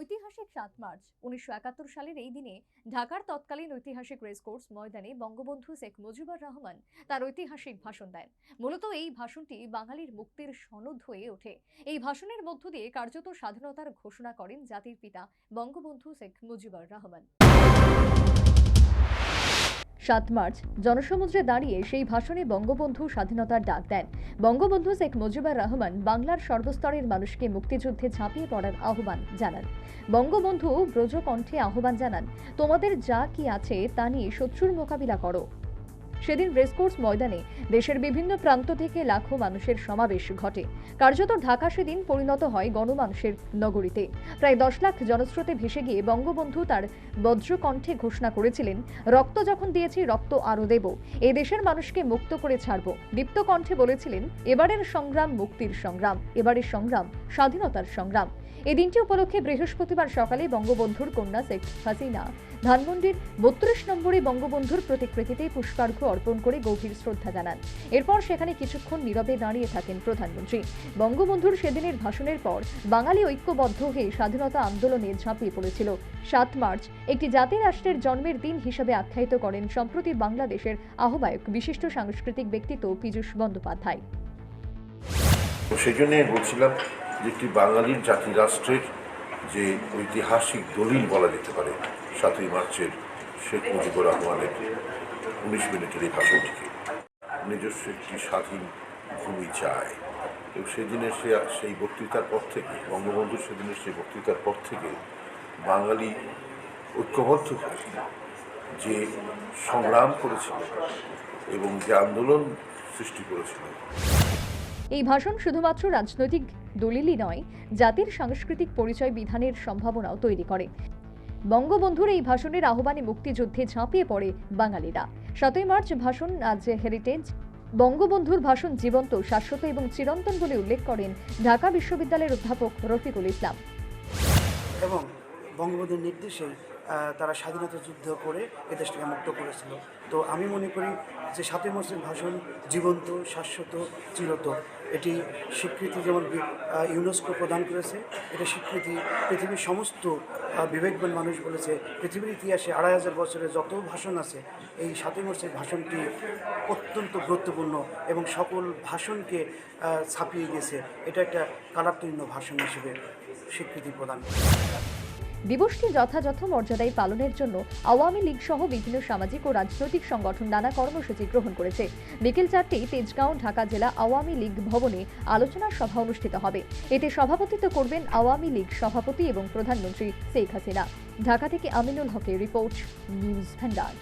ঐতিহাসিক সাত মার্চ, উনিশশো একাত্তর সালের এই দিনে ঢাকার তৎকালীন ঐতিহাসিক রেসকোর্স ময়দানে বঙ্গবন্ধু শেখ মুজিবুর রহমান তার ঐতিহাসিক ভাষণ দেন। মূলত এই ভাষণটি বাঙালির মুক্তির সনদ হয়ে ওঠে। এই ভাষণের মধ্য দিয়ে কার্যত স্বাধীনতার ঘোষণা করেন জাতির পিতা বঙ্গবন্ধু শেখ মুজিবুর রহমান। সাত মার্চ জনসমুদ্রে দাঁড়িয়ে সেই ভাষণে বঙ্গবন্ধু স্বাধীনতার ডাক দেন। বঙ্গবন্ধু শেখ মুজিবুর রহমান বাংলার সর্বস্তরের মানুষকে মুক্তিযুদ্ধে ঝাঁপিয়ে পড়ার আহ্বান জানান। বঙ্গবন্ধু ব্রজকণ্ঠে আহ্বান জানান, তোমাদের যা কি আছে তা নিয়ে শত্রুর মোকাবিলা করো। সেদিন রেসকোর্স ময়দানে দেশের বিভিন্ন প্রান্ত থেকে লাখো মানুষের সমাবেশ ঘটে। কার্যত ঢাকা সেদিন পরিণত হয় গণমানুষের নগরীতে। প্রায় দশ লাখ জনস্রোতে ভেসে গিয়ে বঙ্গবন্ধু তার বজ্রকণ্ঠে ঘোষণা করেছিলেন, রক্ত যখন দিয়েছি, রক্ত আরও দেব। এ দেশের মানুষকে মুক্ত করে ছাড়ব। দীপ্ত কণ্ঠে বলেছিলেন, এবারের সংগ্রাম মুক্তির সংগ্রাম, এবারের সংগ্রাম স্বাধীনতার সংগ্রাম। এই দিনটি উপলক্ষে বৃহস্পতিবার সকালে বঙ্গবন্ধুর কন্যা শেখ হাসিনা ধানমন্ডির বত্রিশ নম্বরে বঙ্গবন্ধুর প্রতিকৃতিতে পুষ্পার্ঘ্য অর্পণ করে গভীর শ্রদ্ধা জানান। এরপর সেখানে কিছুক্ষণ নীরবে দাঁড়িয়ে থাকেন প্রধানমন্ত্রী। বঙ্গবন্ধুর সেদিনের ভাষণের পর বাঙালি ঐক্যবদ্ধ হয়ে স্বাধীনতা আন্দোলনে ঝাঁপিয়ে পড়েছিল। সাত মার্চ একটি জাতি রাষ্ট্রের জন্মের দিন হিসেবে আখ্যায়িত করেন সম্প্রতি বাংলাদেশের আহ্বায়ক বিশিষ্ট সাংস্কৃতিক ব্যক্তিত্ব পীযূষ বন্দ্যোপাধ্যায়। সেই জন্যে বলছিলাম যে একটি বাঙালির জাতি রাষ্ট্রের যে ঐতিহাসিক দলিল বলা যেতে পারে, সাতই মার্চের শেখ মুজিবুর রহমানের উনিশ মিনিটের এই ভাষণটিকে। নিজস্ব একটি স্বাধীন ভূমি চায়। এবং সেদিনের সে সেই বক্তৃতার পর থেকে, বঙ্গবন্ধু সেদিনের সেই বক্তৃতার পর থেকে বাঙালি ঐক্যবদ্ধ হয়ে যে সংগ্রাম করেছিল এবং যে আন্দোলন সৃষ্টি করেছিল। এই ভাষণ শুধুমাত্র রাজনৈতিক দলিলই নয়, জাতির সাংস্কৃতিক পরিচয় বিধানের সম্ভাবনাও তৈরি করে। বঙ্গবন্ধুর এই ভাষণের আহ্বানে মুক্তিযুদ্ধে ঝাঁপিয়ে পড়ে বাঙালিরা। সাতই মার্চ ভাষণ আজ হেরিটেজ। বঙ্গবন্ধুর ভাষণ জীবন্ত, শাশ্বত এবং চিরন্তন বলে উল্লেখ করেন ঢাকা বিশ্ববিদ্যালয়ের অধ্যাপক রফিকুল ইসলাম। এবং বঙ্গবন্ধুর নির্দেশে তারা স্বাধীনতা যুদ্ধ করে এ দেশটাকে মুক্ত করেছিল। তো আমি মনে করি যে সাতই মার্চের ভাষণ জীবন্ত, শাশ্বত চিরত এটি স্বীকৃতি যেমন ইউনেস্কো প্রদান করেছে, এটা স্বীকৃতি পৃথিবীর সমস্ত বিবেকবান মানুষ বলেছে। পৃথিবীর ইতিহাসে আড়াই হাজার বছরের যত ভাষণ আছে, এই সাতই মার্চের ভাষণটি অত্যন্ত গুরুত্বপূর্ণ এবং সকল ভাষণকে ছাপিয়ে গেছে। এটা একটা কালারতীর্ণ ভাষণ হিসেবে স্বীকৃতি প্রদান দিবসটি যথাযথ মর্যাদায় পালনের জন্য আওয়ামী লীগ সহ বিভিন্ন সামাজিক ও রাজনৈতিক সংগঠন নানা কর্মসূচি গ্রহণ করেছে। বিকেল চারটেই তেজগাঁও ঢাকা জেলা আওয়ামী লীগ ভবনে আলোচনা সভা অনুষ্ঠিত হবে। এতে সভাপতিত্ব করবেন আওয়ামী লীগ সভাপতি এবং প্রধানমন্ত্রী শেখ হাসিনা। ঢাকা থেকে আমিনুল হকের রিপোর্ট, নিউজ ভান্ডার